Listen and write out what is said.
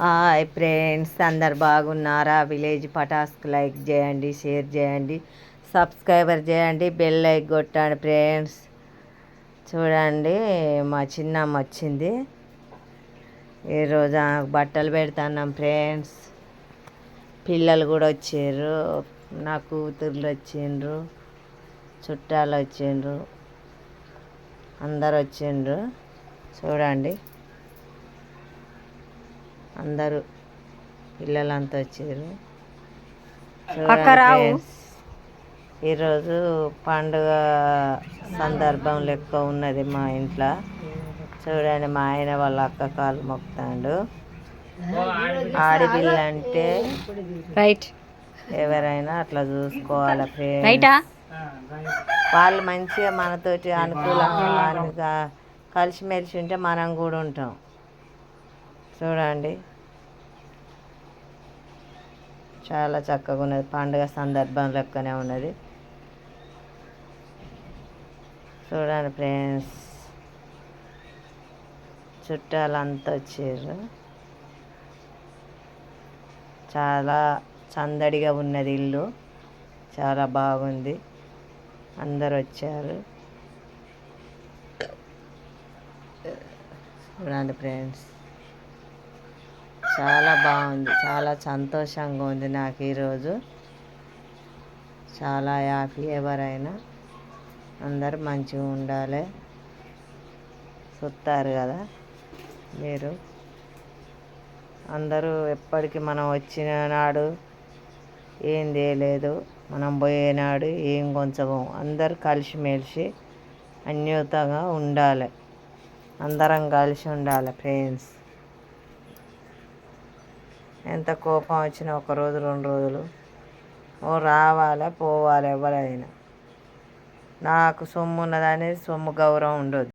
Hi friends అందరు బాగున్నారా? Village పటాస్క్ లైక్ చేయండి షేర్ చేయండి సబ్స్క్రైబర్ చేయండి బెల్ లైక్ కొట్టండి ఫ్రెండ్స్. చూడండి మా చిన్నమ్మ వచ్చింది. ఈరోజు బట్టలు పెడతాన్నాం ఫ్రెండ్స్. పిల్లలు కూడా వచ్చారు నా కూతుర్లు వచ్చిండ్రు చుట్టాలు వచ్చిండ్రు అందరు వచ్చిండ్రు. చూడండి. అందరూ పిల్లలంతా వచ్చారు. ఈరోజు పండుగ సందర్భం లెక్క ఉన్నది మా ఇంట్లో. చూడండి మా ఆయన వాళ్ళ అక్క కాలు మొక్కుతాడు ఆడపిల్ల అంటే రైట్ ఎవరైనా అట్లా చూసుకోవాలి రైటా వాళ్ళు మంచిగా మనతోటి అనుకూలంగా కలిసిమెలిసి ఉంటే మనం కూడా ఉంటాం. చూడండి. చాలా చక్కగా ఉన్నది. పండుగ సందర్భం లెక్కనే ఉన్నది. చూడండి ఫ్రెండ్స్. చుట్టాలంతా వచ్చారు. చాలా సందడిగా ఉన్నది ఇల్లు. చాలా బాగుంది. అందరు వచ్చారు. చూడండి ఫ్రెండ్స్. చాలా బాగుంది. చాలా సంతోషంగా ఉంది నాకు ఈరోజు. చాలా హ్యాపీ ఎవరైనా అందరు మంచిగా ఉండాలి. చూస్తారు కదా మీరు. అందరూ ఎప్పటికీ మనం వచ్చిన నాడు ఏం చేయలేదు. మనం పోయేనాడు ఏం కొంచెం అందరు కలిసిమెలిసి అన్యూతంగా ఉండాలి. అందరం కలిసి ఉండాలి ఫ్రెండ్స్ ఎంత కోపం వచ్చినా ఒక రోజు రెండు రోజులు. ఓ రావాలా పోవాలి ఎవరైనా. నాకు సొమ్ము ఉన్నదని సొమ్ము గౌరవం ఉండదు